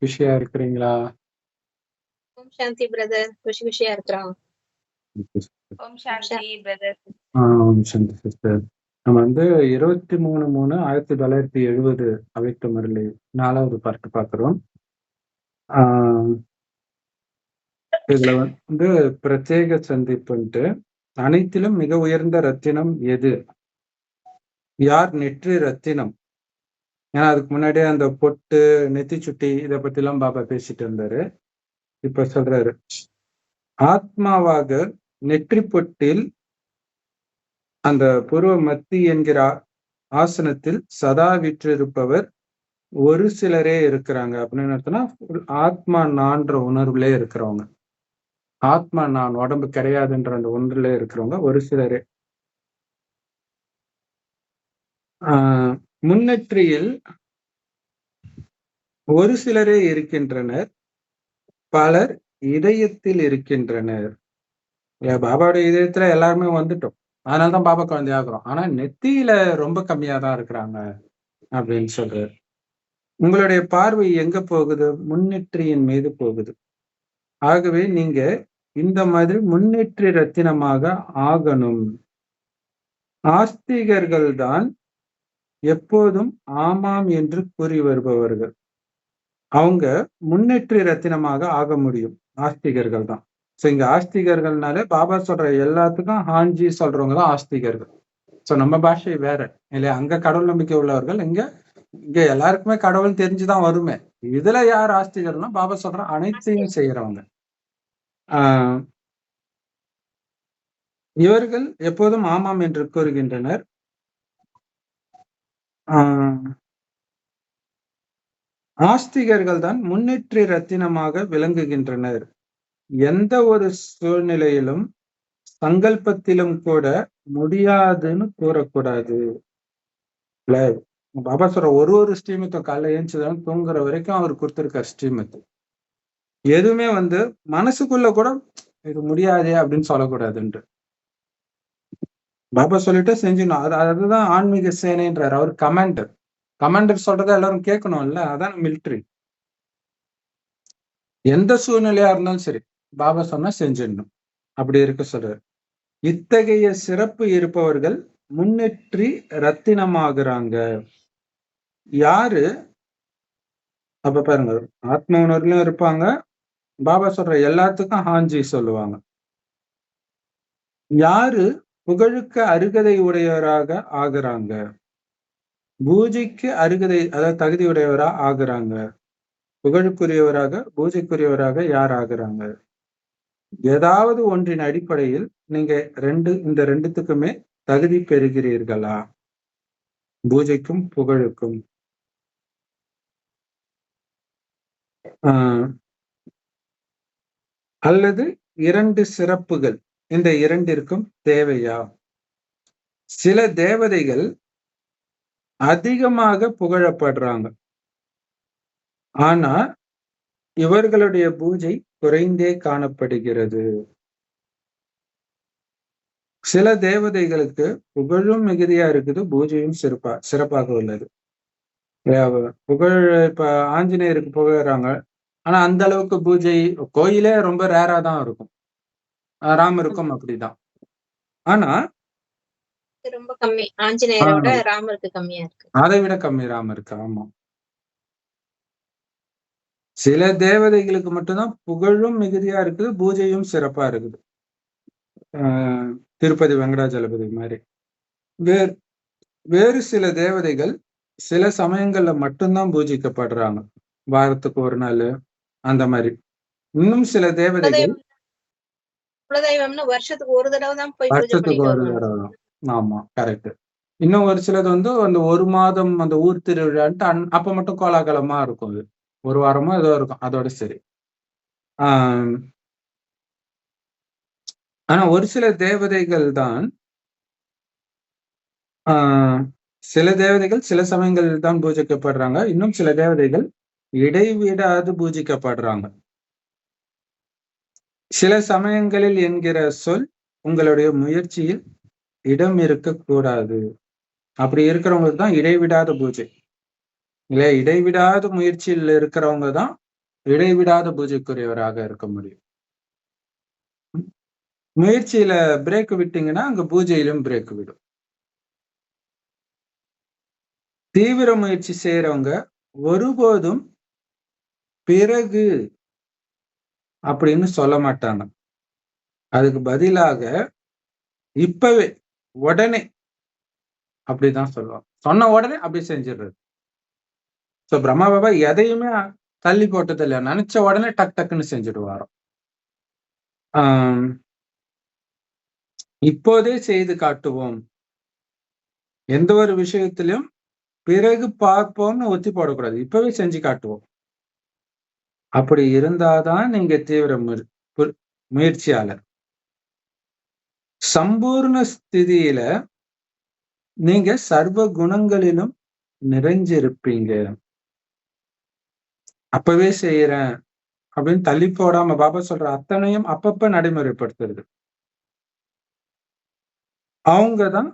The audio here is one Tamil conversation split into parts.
குஷியா இருக்கிறீங்களா? ஓம் சாந்தி பிரதர் குஷி குஷியா இருக்கிறோம். ஓம் சாந்தி பிரதர். ஆம் சந்தி சிஸ்டர். நம்ம வந்து இருபத்தி மூணு மூணு ஆயிரத்தி தொள்ளாயிரத்தி எழுபது அவைத்த முரளி நாலாவது பார்ட்டு பார்க்குறோம். இதுல வந்து பிரத்யேக சந்திப்புன்ட்டு அனைத்திலும் மிக உயர்ந்த ரத்தினம் எது? யார் நெற்றி ரத்தினம்? ஏன்னா அதுக்கு முன்னாடியே அந்த பொட்டு நெத்தி சுட்டி இதை பத்திலாம் பாபா பேசிட்டு இருந்தாரு. இப்ப சொல்றாரு. ஆத்மாவாக நெற்றி பொட்டில் அந்த பூர்வ மத்தி என்கிற ஆசனத்தில் சதா விற்றிருப்பவர் ஒரு சிலரே இருக்கிறாங்க. அப்படின்னு அர்த்தம்னா ஆத்மா நான்ற உணர்வுலே இருக்கிறவங்க. ஆத்மா நான் உடம்பு கிடையாதுன்ற அந்த ஒன்றுல இருக்கிறவங்க ஒரு சிலரே ஆஹ் முன்னெற்றியில் ஒரு சிலரே இருக்கின்றனர் பலர் இதயத்தில் இருக்கின்றனர். பாபாவுடைய இதயத்துல எல்லாருமே வந்துட்டோம். அதனாலதான் பாபா குழந்தை ஆகுறோம். ஆனா நெத்தியில ரொம்ப கம்மியா தான் இருக்கிறாங்க அப்படின்னு சொல்றாரு. உங்களுடைய பார்வை எங்க போகுது? முன்னெற்றியின் மீது போகுது. ஆகவே நீங்க இந்த மாதிரி முன்னேற்றி ரத்தினமாக ஆகணும். ஆஸ்திகர்கள் தான் எப்போதும் ஆமாம் என்று கூறி வருபவர்கள். அவங்க முன்னேற்றி ரத்தினமாக ஆக முடியும். ஆஸ்திகர்கள் தான். ஸோ இங்க ஆஸ்திகர்கள்னாலே பாபா சொல்ற எல்லாத்துக்கும் ஹாஞ்சி சொல்றவங்க தான் ஆஸ்திகர்கள். ஸோ நம்ம பாஷை வேற. இல்லையா? அங்க கடவுள் நம்பிக்கை உள்ளவர்கள் இங்க இங்க எல்லாருக்குமே கடவுள் தெரிஞ்சுதான் வருமே. இதுல யார் ஆஸ்திகர்னா பாபா சொல்ற அனைத்தையும் செய்யறவங்க. ஆஹ் இவர்கள் எப்போதும் ஆமாம் என்று கூறுகின்றனர். ஆஹ் ஆஸ்திகர்கள் தான் முன்னேற்றி ரத்தினமாக விளங்குகின்றனர். எந்த ஒரு சூழ்நிலையிலும் சங்கல்பத்திலும் கூட முடியாதுன்னு கூறக்கூடாது. பாபா சொல்ற ஒரு ஒரு ஸ்ரீமத்தும் காலைல ஏஞ்சுதான் தூங்குற வரைக்கும் அவர் கொடுத்திருக்கார் ஸ்ரீமத்து. எதுவுமே வந்து மனசுக்குள்ள கூட இது முடியாதே அப்படின்னு சொல்லக்கூடாதுன்ட்டு பாபா சொல்லிட்டு செஞ்சிடணும். அது அதுதான் ஆன்மீக சேனைன்றார். அவர் கமாண்டர் கமாண்டர் சொல்றதை எல்லாரும் கேட்கணும்ல? அதான் மிலிட்ரி எந்த சூழ்நிலையா இருந்தாலும் சரி பாபா சொன்னா செஞ்சிடணும். அப்படி இருக்க சொல்றாரு. இத்தகைய சிறப்பு இருப்பவர்கள் முன்னேற்றி ரத்தினமாகறாங்க. யாரு? அப்ப பாருங்க ஆத்ம உணர்வுலயும் இருப்பாங்க. பாபா சொல்ற எல்லாத்துக்கும் ஹாஞ்சி சொல்லுவாங்க. யாரு? புகழுக்கு அருகதை உடையவராக ஆகுறாங்க. பூஜைக்கு அருகதை அதாவது தகுதி உடையவரா ஆகுறாங்க. புகழுக்குரியவராக பூஜைக்குரியவராக யார் ஆகுறாங்க? ஏதாவது ஒன்றின் அடிப்படையில் நீங்க ரெண்டு இந்த ரெண்டுத்துக்குமே தகுதி பெறுகிறீர்களா? பூஜைக்கும் புகழுக்கும். ஆஹ் அல்லது இரண்டு சிறப்புகள். இந்த இரண்டிற்கும் தேவையா? சில தேவதைகள் அதிகமாக புகழப்படுறாங்க. ஆனா இவர்களுடைய பூஜை குறைந்தே காணப்படுகிறது. சில தேவதைகளுக்கு புகழும் மிகுதியா இருக்குது பூஜையும் சிறப்பா சிறப்பாக உள்ளது. புகழ் இப்ப ஆஞ்சநேயருக்கு புகழறாங்க. ஆனா அந்த அளவுக்கு பூஜை கோயிலே ரொம்ப ரேரா தான் இருக்கும். ராமருக்கும் அப்படிதான். ஆனா ரொம்ப கம்மி. ஆஞ்சநேயரோட ராமருக்கு கம்மியா இருக்கு. அதை விட கம்மி ராமருக்கு ஆமா. சில தேவதைகளுக்கு மட்டும்தான் புகழும் மிகுதியா இருக்குது பூஜையும் சிறப்பா இருக்குது. ஆஹ் திருப்பதி வெங்கடாஜலபதி மாதிரி. வேறு வேறு சில தேவதைகள் சில சமயங்கள்ல மட்டும்தான் பூஜிக்கப்படுறாங்க. வாரத்துக்கு ஒரு நாள் அந்த மாதிரி. இன்னும் சில தேவதைகள் குலதெய்வம்னு வருஷத்துக்கு ஒரு தடவை தான் போய் வருஷத்துக்கு ஒரு தடவை ஆமா கரெக்ட் இன்னும் ஒரு சிலது வந்து அந்த ஒரு மாதம் அந்த ஊர் திருவிழான்ட்டு அன் அப்ப மட்டும் கோலாகலமா இருக்கும் அது. ஒரு வாரமோ ஏதோ இருக்கும் அதோட சரி. ஆஹ் ஆனா ஒரு சில தேவதைகள் தான் ஆஹ் சில தேவதைகள் சில சமயங்களில் தான் பூஜிக்கப்படுறாங்க. இன்னும் சில தேவதைகள் இடைவிடாது பூஜிக்கப்படுறாங்க. சில சமயங்களில் என்கிற சொல் உங்களுடைய முயற்சியில் இடம் இருக்கக்கூடாது. அப்படி இருக்கிறவங்களுக்கு தான் இடைவிடாத பூஜை. இல்லையா? இடைவிடாத முயற்சியில் இருக்கிறவங்க தான் இடைவிடாத பூஜைக்குரியவராக இருக்க முடியும். முயற்சியில பிரேக் விட்டீங்கன்னா அங்க பூஜையிலும் பிரேக் விடும். தீவிர முயற்சி செய்யறவங்க ஒருபோதும் பிறகு அப்படின்னு சொல்ல மாட்டாங்க. அதுக்கு பதிலாக இப்பவே உடனே அப்படிதான் சொல்லுவாங்க. சொன்ன உடனே அப்படி செஞ்சிடுறது. சோ பிரம்மா பாபா எதையுமே தள்ளி போட்டது இல்ல. நினைச்ச உடனே டக் டக்குன்னு செஞ்சுடுவாரோ ஆஹ் இப்போதே செய்து காட்டுவோம். எந்த ஒரு விஷயத்திலும் பிறகு பார்ப்போம்னு ஒத்தி போடக்கூடாது. இப்பவே செஞ்சு காட்டுவோம். அப்படி இருந்தாதான் நீங்க தீவிர முயற்சியாளர். சம்பூர்ண ஸ்திதியில நீங்க சர்வ குணங்களிலும் நிறைஞ்சிருப்பீங்க. அப்பவே செய்யறேன் அப்படின்னு தள்ளி போடாம பாபா சொல்ற அத்தனையும் அப்பப்ப நடைமுறைப்படுத்துறது. அவங்கதான்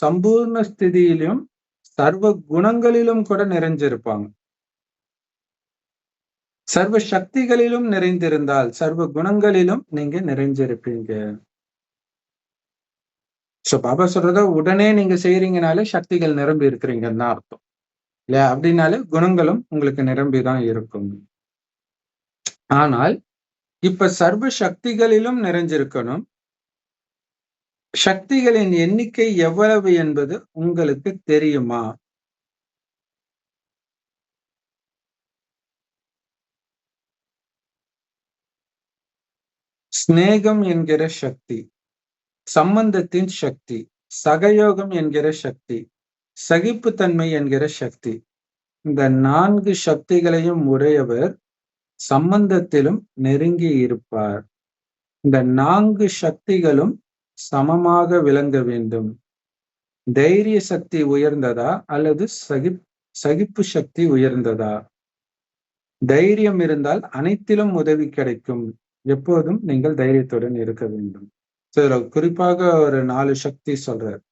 சம்பூர்ண ஸ்திதியிலும் சர்வ குணங்களிலும் கூட நிறைஞ்சிருப்பாங்க. சர்வ சக்திகளிலும் நிறைந்திருந்தால் சர்வ குணங்களிலும் நீங்க நிறைஞ்சிருப்பீங்க சோ பாபா சொல்றத உடனே நீங்க செய்யறீங்கனாலே சக்திகள் நிரம்பி இருக்கிறீங்கன்னு தான் அர்த்தம். இல்லையா? அப்படின்னாலே குணங்களும் உங்களுக்கு நிரம்பிதான் இருக்கும். ஆனால் இப்ப சர்வ சக்திகளிலும் நிறைஞ்சிருக்கணும். சக்திகளின் எண்ணிக்கை எவ்வளவு என்பது உங்களுக்கு தெரியுமா? ஸ்நேகம் என்கிற சக்தி சம்பந்தத்தின் சக்தி சகயோகம் என்கிற சக்தி சகிப்புத்தன்மை என்கிற சக்தி. இந்த நான்கு சக்திகளையும் உடையவர் சம்பந்தத்திலும் நெருங்கி இருப்பார். இந்த நான்கு சக்திகளும் சமமாக விளங்க வேண்டும். தைரிய சக்தி உயர்ந்ததா அல்லது சகி சகிப்பு சக்தி உயர்ந்ததா? தைரியம் இருந்தால் அனைத்திலும் உதவி கிடைக்கும். எப்போதும் நீங்கள் தைரியத்துடன் இருக்க வேண்டும். குறிப்பாக ஒரு நாலு சக்தி சொல்றார்.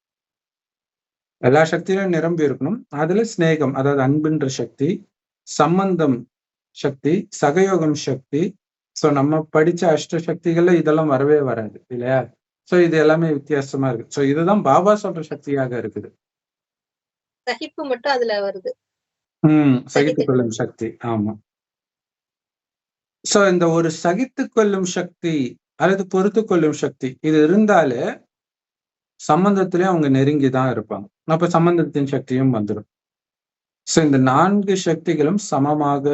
எல்லா சக்தியிலும் நிரம்பி இருக்கணும். அதுல சிநேகம் அதாவது அன்புன்ற சக்தி சம்பந்தம் சக்தி சகயோகம் சக்தி. சோ நம்ம படிச்ச அஷ்ட சக்திகள்ல இதெல்லாம் வரவே வராது இல்லையா? சோ இது எல்லாமே வித்தியாசமா இருக்கு. சோ இதுதான் பாபா சொல்ற சக்தியாக இருக்குது. சகிப்பு மட்டும் அதுல வருது. உம் சகித்து கொள்ளும் சக்தி. ஆமா. சோ இந்த ஒரு சகித்து கொள்ளும் சக்தி அல்லது பொறுத்து கொள்ளும் சக்தி இது இருந்தாலே சம்பந்தத்திலே அவங்க நெருங்கி தான் இருப்பாங்க. அப்ப சம்பந்தத்தின் சக்தியும் வந்துடும் சோ இந்த நான்கு சக்திகளும் சமமாக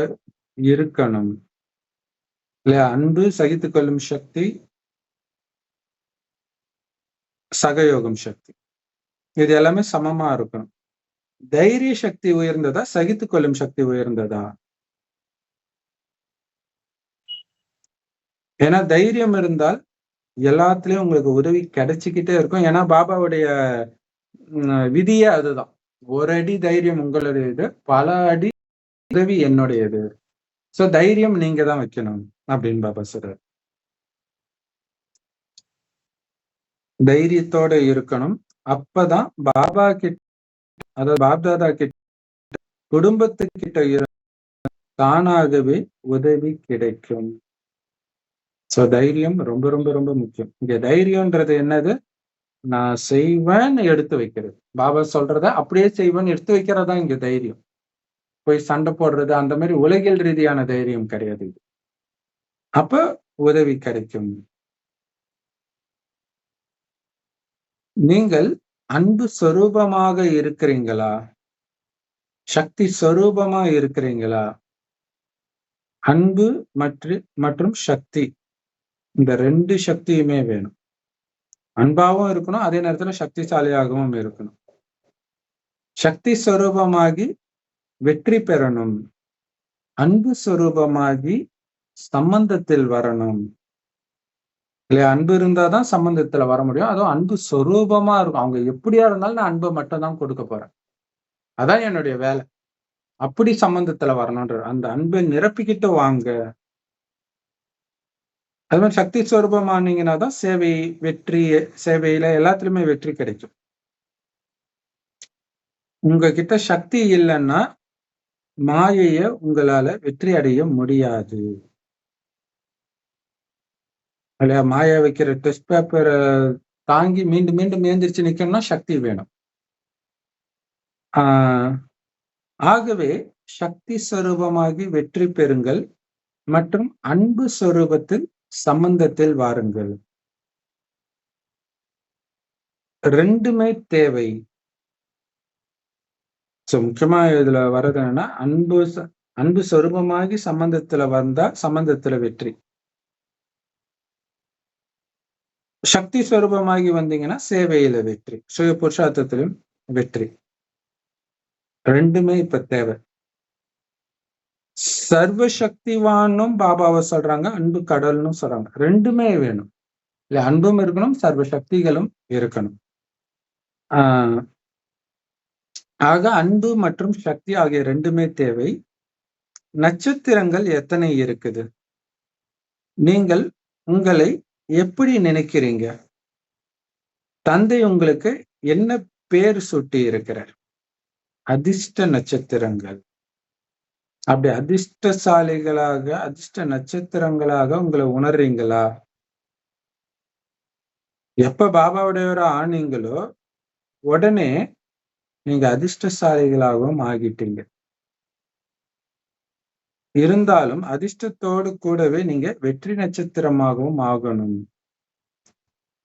இருக்கணும். இல்லையா? அன்பு சகித்து கொள்ளும் சக்தி சகயோகம் சக்தி. இது எல்லாமே சமமா இருக்கணும். தைரிய சக்தி உயர்ந்ததா சகித்து கொள்ளும் சக்தி உயர்ந்ததா? ஏன்னா தைரியம் இருந்தால் எல்லாத்துலயும் உங்களுக்கு உதவி கிடைச்சிக்கிட்டே இருக்கும். ஏன்னா பாபாவுடைய விதியே அதுதான். ஒரு அடி தைரியம் உங்களுடையது பல அடி உதவி என்னுடையது. சோ தைரியம் நீங்க தான் வைக்கணும் அப்படின்னு பாபா சொல்றாரு. தைரியத்தோட இருக்கணும். அப்பதான் பாபா கிட்ட அதாவது பாப்தாதா கிட்ட குடும்பத்துக்கிட்ட தானாகவே உதவி கிடைக்கும். சோ தைரியம் ரொம்ப ரொம்ப ரொம்ப முக்கியம். இங்க தைரியம்ன்றது என்னது? நான் செய்வேன்னு எடுத்து வைக்கிறது. பாபா சொல்றத அப்படியே செய்வேன்னு எடுத்து வைக்கிறதா இங்க தைரியம். போய் சண்டை போடுறது அந்த மாதிரி உலகில் ரீதியான தைரியம் கிடையாது இது. அப்ப உதவி கிடைக்கும். நீங்கள் அன்பு சொரூபமாக இருக்கிறீங்களா? சக்தி சொரூபமா இருக்கிறீங்களா? அன்பு மற்றும் மற்றும் சக்தி. இந்த ரெண்டு சக்தியுமே வேணும். அன்பாவும் இருக்கணும் அதே நேரத்துல சக்திசாலியாகவும் இருக்கணும். சக்தி ஸ்வரூபமாகி வெற்றி பெறணும். அன்பு ஸ்வரூபமாகி சம்பந்தத்தில் வரணும். இல்லையா? அன்பு இருந்தாதான் சம்பந்தத்துல வர முடியும். அதுவும் அன்பு சொரூபமா இருக்கும். அவங்க எப்படியா இருந்தாலும் நான் அன்பை மட்டும் தான் கொடுக்க போறேன். அதான் என்னுடைய வேலை. அப்படி சம்பந்தத்துல வரணும்ன்ற அந்த அன்பை நிரப்பிக்கிட்டு வாங்க. அது மாதிரி சக்தி ஸ்வரூபமானீங்கன்னா தான் சேவை வெற்றி சேவையில எல்லாத்துலயுமே வெற்றி கிடைக்கும். உங்ககிட்ட சக்தி இல்லைன்னா மாயைய உங்களால வெற்றி அடைய முடியாது. இல்லையா? மாயா வைக்கிற டெஸ்ட் பேப்பரை தாங்கி மீண்டும் மீண்டும் ஏந்திரிச்சு நிக்கணும்னா சக்தி வேணும். ஆஹ் ஆகவே சக்தி ஸ்வரூபமாகி வெற்றி பெறுங்கள் மற்றும் அன்பு ஸ்வரூபத்தில் சம்பந்தத்தில் வாருங்கள். ரெண்டுமே தேவை. சோ முக்கியமா இதுல வர்றது என்னன்னா அன்பு அன்பு சொருபமாகி சம்பந்தத்துல வந்தா சம்பந்தத்துல வெற்றி. சக்தி ஸ்வரூபமாகி வந்தீங்கன்னா சேவையில வெற்றி. சுய புருஷார்த்தத்திலும் வெற்றி. ரெண்டுமே இப்ப தேவை. சர்வ சக்திவானும் பாபாவை சொல்றாங்க அன்பு கடல்னு சொல்றாங்க. ரெண்டுமே வேணும். இல்ல அன்பும் இருக்கணும் சர்வ சக்திகளும் இருக்கணும். ஆஹ் ஆக அன்பு மற்றும் சக்தி ஆகிய ரெண்டுமே தேவை. நட்சத்திரங்கள் எத்தனை இருக்குது? நீங்கள் உங்களை எப்படி நினைக்கிறீங்க? தந்தை உங்களுக்கு என்ன பேர் சூட்டி இருக்கிறார் அதிர்ஷ்ட நட்சத்திரங்கள். அப்படி அதிர்ஷ்டசாலிகளாக அதிர்ஷ்ட நட்சத்திரங்களாக உங்களை உணர்றீங்களா? எப்ப பாபாவுடையவரா ஆனீங்களோ உடனே நீங்க அதிர்ஷ்டசாலிகளாகவும் ஆகிட்டீங்க. இருந்தாலும் அதிர்ஷ்டத்தோடு கூடவே நீங்க வெற்றி நட்சத்திரமாகவும் ஆகணும்.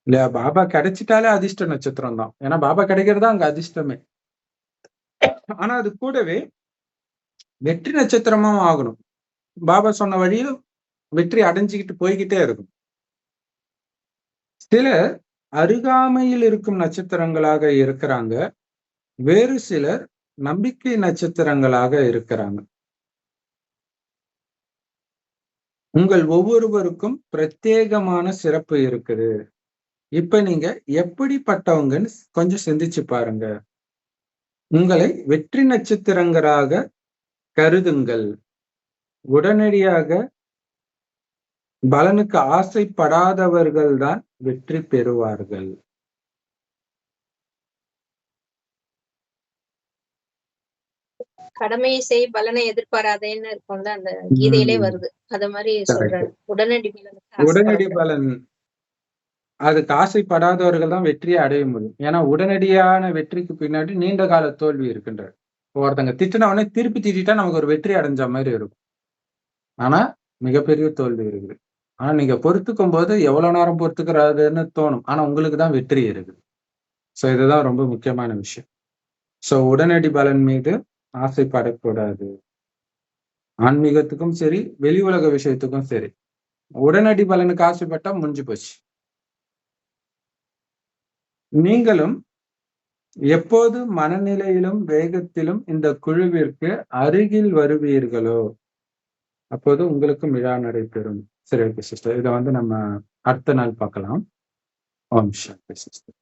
இல்லையா? பாபா கிடைச்சிட்டாலே அதிர்ஷ்ட நட்சத்திரம் தான் ஏன்னா பாபா கிடைக்கிறதா அங்க அதிர்ஷ்டமே. ஆனா அது கூடவே வெற்றி நட்சத்திரமும் ஆகணும். பாபா சொன்ன வழியில் வெற்றி அடைஞ்சுக்கிட்டு போய்கிட்டே இருக்கும். சிலர் அருகாமையில் இருக்கும் நட்சத்திரங்களாக இருக்கிறாங்க. வேறு சிலர் நம்பிக்கை நட்சத்திரங்களாக இருக்கிறாங்க. உங்கள் ஒவ்வொருவருக்கும் பிரத்யேகமான சிறப்பு இருக்குது. இப்ப நீங்க எப்படிப்பட்டவங்கன்னு கொஞ்சம் சிந்திச்சு பாருங்க. உங்களை வெற்றி நட்சத்திரங்களாக கருதுங்கள். உடனடியாக பலனுக்கு ஆசைப்படாதவர்கள் தான் வெற்றி பெறுவார்கள். கடமையை செய் பலனை எதிர்பாராதேன்னு இருக்கும்ல அந்த கீதையிலே வருது. அத மாதிரி. சொல்றாரு. உடனடி உடனடி. பலன். அதுக்கு ஆசைப்படாதவர்கள் தான் வெற்றியை அடைய முடியும். ஏன்னா உடனடியான வெற்றிக்கு பின்னாடி நீண்ட கால தோல்வி இருக்கின்றது. ஒருத்தங்க திட்டின உடனே திருப்பி திட்டா நமக்கு ஒரு வெற்றி அடைஞ்ச மாதிரி இருக்கும். ஆனா மிகப்பெரிய தோல்வி இருக்குது. ஆனா நீங்க பொறுத்துக்கும் போது எவ்வளவு நேரம் பொறுத்துக்கிறாருன்னு தோணும். ஆனா உங்களுக்கு தான் வெற்றி இருக்குது. சோ இதுதான் ரொம்ப முக்கியமான விஷயம். சோ உடனடி பலன் மீது ஆசைப்படக்கூடாது ஆன்மீகத்துக்கும் சரி வெளி உலக விஷயத்துக்கும் சரி. உடனடி பலனுக்கு ஆசைப்பட்டா முடிஞ்சு போச்சு. நீங்களும் எப்போது மனநிலையிலும் வேகத்திலும் இந்த குழுவிற்கு அருகில் வருவீர்களோ? அப்போது உங்களுக்கும் விழா நடைபெறும். சரி ஓகே சிஸ்டர் இதை வந்து நம்ம அடுத்த நாள் பார்க்கலாம். ஓம் சாந்தி சிஸ்டர்